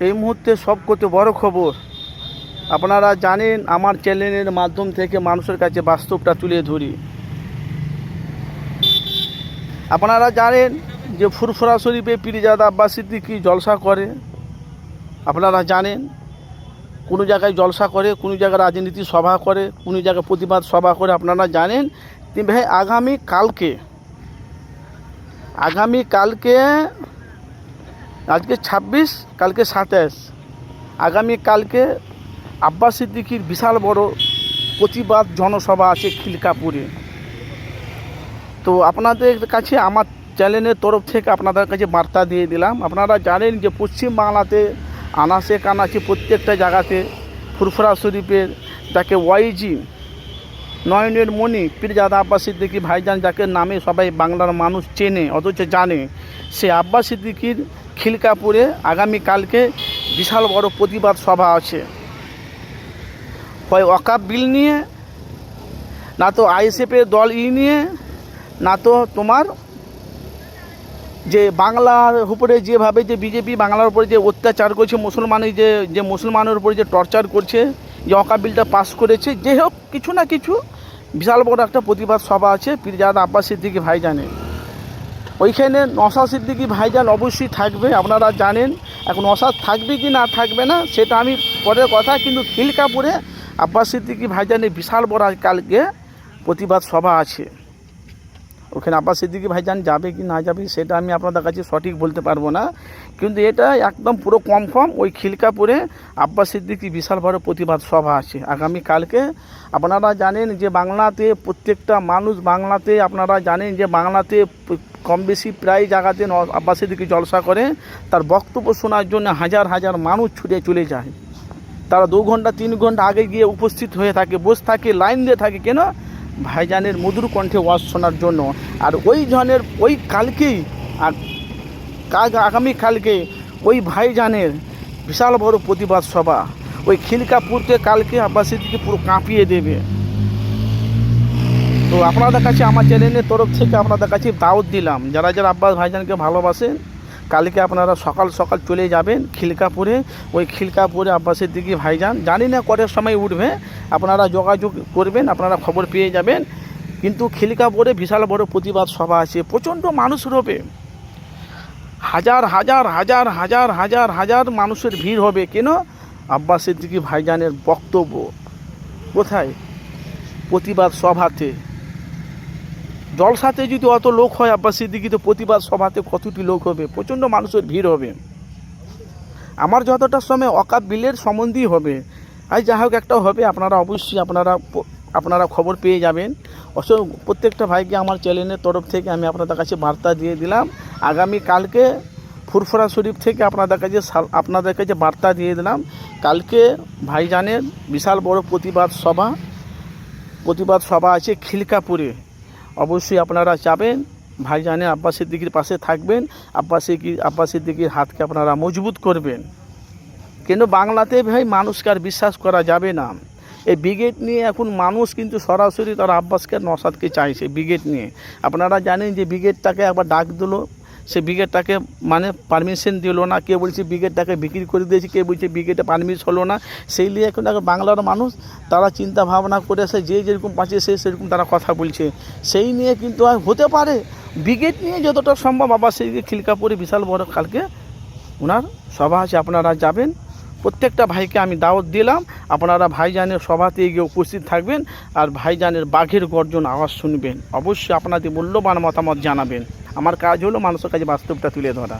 এই মুহূর্তে সবকতে বড় খবর। আপনারা জানেন, আমার চ্যানেলের মাধ্যম থেকে মানুষের কাছে বাস্তবটা তুলে ধরি। আপনারা জানেন যে ফুরফুরা শরীফে পিরিজাদা আব্বাস সিদ্দিকি জলসা করে। আপনারা জানেন, কোনো জায়গায় জলসা করে, কোনো জায়গায় রাজনীতি সভা করে, কোনো জায়গায় প্রতিবাদ সভা করে। আপনারা জানেন, ভাই আগামী কালকে আগামী কালকে আজকে ছাব্বিশ, কালকে সাতাশ। আগামী কালকে আব্বাস সিদ্দিকির বিশাল বড় প্রতিবাদ জনসভা আছে খিলকাপুরে। তো আপনাদের কাছে আমার চ্যানেলের তরফ থেকে আপনাদের কাছে বার্তা দিয়ে দিলাম। আপনারা জানেন যে পশ্চিম বাংলাতে আনাসে কানাচে প্রত্যেকটা জায়গাতে ফুরফুরা শরীফের যাকে ওয়াইজি নয়নের মণি, পীরজাদা আব্বাস সিদ্দিকি ভাইজান যাকে নামে সবাই বাংলার মানুষ চেনে, অথচ জানে, সে আব্বাস সিদ্দিকির খিলকাপুরে আগামীকালকে বিশাল বড় প্রতিবাদ সভা আছে। হয় ওয়াকাপ বিল নিয়ে, না তো আইএসএফের দল ই নিয়ে, না তো তোমার যে বাংলার উপরে যেভাবে যে বিজেপি বাংলার উপরে যে অত্যাচার করছে মুসলমানের যে যে মুসলমানের উপরে যে টর্চার করছে, যে অকা বিলটা পাস করেছে যে হোক, কিছু না কিছু বিশাল বড় একটা প্রতিবাদ সভা আছে। পীরজাদা আব্বাস সিদ্দিকি ভাইজানে ওইখানে নশা সিদ্দিকি ভাইজান অবশ্যই থাকবে, আপনারা জানেন। এখন নশা থাকবে কি না থাকবে না, সেটা আমি পরের কথা, কিন্তু খিলকাপুরে আব্বাস সিদ্দিকি ভাইজানের বিশাল বড় কালকে প্রতিবাদ সভা আছে। ওখানে আব্বাস সিদ্দিকি ভাইজান যাবে কি না যাবে সেটা আমি আপনাদের কাছে সঠিক বলতে পারব না। কিন্তু এটা একদম পুরো কনফার্ম ওই খিলকাপুরে আব্বাস সিদ্দিকি বিশাল বড় প্রতিবাদ সভা আছে। আগামী কালকে আপনারা জানেন যে বাংলাতে প্রত্যেকটা মানুষ বাংলাতে আপনারা জানেন যে বাংলাতে কম বেশি প্রায় জায়গাতে আব্বাস সিদ্দিকি জলসা করে। তার বক্তব্য শোনার জন্য হাজার হাজার মানুষ ছুটে চলে যায়। তারা দু ঘণ্টা, তিন ঘণ্টা আগে গিয়ে উপস্থিত হয়ে থাকে, বসে থাকে, লাইন দিয়ে থাকে। কেন? ভাইজানের মধুর কণ্ঠে ওয়াজ শোনার জন্য। আর ওই জনের, ওই কালকেই, আর কাল- আগামী কালকে ওই ভাইজানের বিশাল বড় প্রতিবাদ সভা। ওই খিলকাপুরকে কালকে আব্বাসীদিকে পুরো কাঁপিয়ে দেবে। তো আপনাদের কাছে আমার চ্যানেলের তরফ থেকে আপনাদের কাছে দাওয়াত দিলাম। যারা যারা আব্বাস ভাইজানকে ভালোবাসেন কালকে আপনারা সকাল সকাল চলে যাবেন খিলকাপুরে। ওই খিলকাপুরে আব্বাসের দিকে ভাইজান। জানি না কটার সময় উঠবে। আপনারা যোগাযোগ করবেন, আপনারা খবর পেয়ে যাবেন। কিন্তু খিলকাপুরে বিশাল বড় প্রতিবাদ সভা আছে। প্রচণ্ড মানুষ রবে। হাজার হাজার হাজার হাজার হাজার হাজার মানুষের ভিড় হবে। কেন? আব্বাস সিদ্দিকি ভাইজানের বক্তব্য। কোথায়? প্রতিবাদ সভাতে। জলসাতে যদি অত লোক হয় আব্বাস সিদ্দিকি, তো প্রতিবাদ সভাতে কতটি লোক হবে? প্রচণ্ড মানুষের ভিড় হবে। আমার যতটা সময় অকাপ বিলের সম্বন্ধেই হবে আর যা হোক একটা হবে। আপনারা অবশ্যই আপনারা আপনারা খবর পেয়ে যাবেন। অবশ্য প্রত্যেকটা ভাইকে আমার চ্যানেলের তরফ থেকে আমি আপনাদের কাছে বার্তা দিয়ে দিলাম। আগামী কালকে ফুরফুরা শরীফ থেকে আপনাদের কাছে আপনাদের কাছে বার্তা দিয়ে দিলাম। কালকে ভাইজানের বিশাল বড় প্রতিবাদ সভা। প্রতিবাদ সভা আছে খিলকাপুরে। অবশ্যই আপনারা যাবেন, ভাইজানের আব্বাস সিদ্দিকির পাশে থাকবেন আব্বাস সিদ্দিকি আব্বাস সিদ্দিকির হাতকে আপনারা মজবুত করবেন। কিন্তু বাংলাতে ভাই মানুষকে আর বিশ্বাস করা যাবে না। এই ব্রিগেড নিয়ে এখন মানুষ কিন্তু সরাসরি তারা আব্বাসকে নসাদকে চাইছে, ব্রিগেড নিয়ে। আপনারা জানেন যে ব্রিগেডটাকে একবার ডাক দিলো। সে ব্রিগেডটাকে মানে পারমিশন দিল না, কে বলছে ব্রিগেডটাকে বিক্রি করে দিয়েছে, কে বলছে ব্রিগেডে পারমিশন হলো না, সেই নিয়ে এখন বাংলার মানুষ তারা চিন্তা ভাবনা করে করেছে যে যেরকম পাচ্ছে সে সেরকম তারা কথা বলছে। সেই নিয়ে কিন্তু আর হতে পারে, ব্রিগেড নিয়ে যতটা সম্ভব আবার সেই খিলকাপুরে বিশাল বড় কালকে ওনার সভা আছে, আপনারা যাবেন। প্রত্যেকটা ভাইকে আমি দাওয়াত দিলাম, আপনারা ভাইজানের সভাতে গিয়ে উপস্থিত থাকবেন, আর ভাইজানের বাঘের গর্জন আওয়াজ শুনবেন। অবশ্যই আপনাদের মূল্যবান মতামত জানাবেন। আমার কাজ হলো মানুষের কাছে বাস্তবটা তুলে ধরা।